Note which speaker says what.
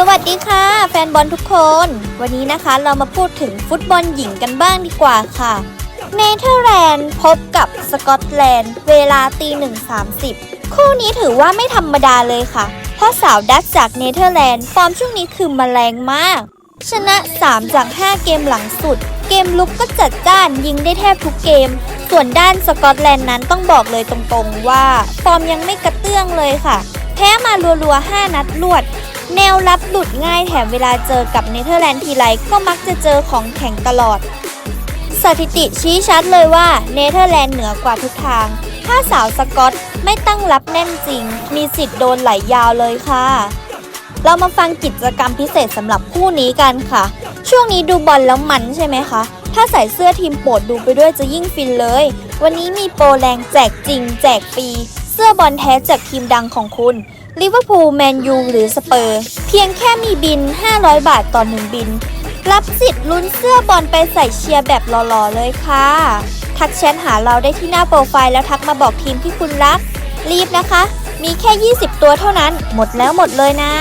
Speaker 1: สวัสดีค่ะ แฟนบอลทุกคน วันนี้นะคะเรามาพูดถึงฟุตบอลหญิงกันบ้างดีกว่าค่ะ เนเธอร์แลนด์พบกับสกอตแลนด์ เวลาตีหนึ่งสามสิบคู่นี้ถือว่าไม่ธรรมดาเลยค่ะ เพราะสาวดัตช์จากเนเธอร์แลนด์ ฟอร์มช่วงนี้คือมาแรงมาก ชนะ 3 จาก 5 เกมหลังสุด เกมลุกก็จัดจ้านยิงได้แทบทุกเกม ส่วนด้านสกอตแลนด์นั้นต้องบอกเลยตรงๆว่า ฟอร์มยังไม่กระเตื้องเลยค่ะ แพ้มารัวๆ 5 นัดรวด แนวรับหลุดง่ายแถมเวลาเจอกับเนเธอร์แลนด์ทีไรก็มักจะเจอของแข็งตลอด สถิติชี้ชัดเลยว่าเนเธอร์แลนด์เหนือกว่าทุกทาง ถ้าสาวสกอตไม่ตั้งรับแน่นจริง มีสิทธิ์โดนไหลยาวเลยค่ะ เรามาฟังกิจกรรมพิเศษสำหรับคู่นี้กันค่ะ ช่วงนี้ดูบอลแล้วมันใช่ไหมคะถ้าใส่เสื้อทีมโปรดดูไปด้วยจะยิ่งฟินเลย วันนี้มีโปรแรงแจกจริง แจกฟรี สื้อบอลแท้จากทีมดังของคุณลิเวอร์พูลแมนยูหรือสเปอร์ เพียงแค่มีบิน 500 บาทต่อหนึ่งบิน รับสิทธิ์ลุ้นเสื้อบอลไปใส่เชียร์แบบหล่อๆเลยค่ะ ทักแชทหาเราได้ที่หน้าโปรไฟล์แล้วทักมาบอกทีมที่คุณรัก รีบนะคะ มีแค่ 20 ตัวเท่านั้น หมดแล้วหมดเลยนะ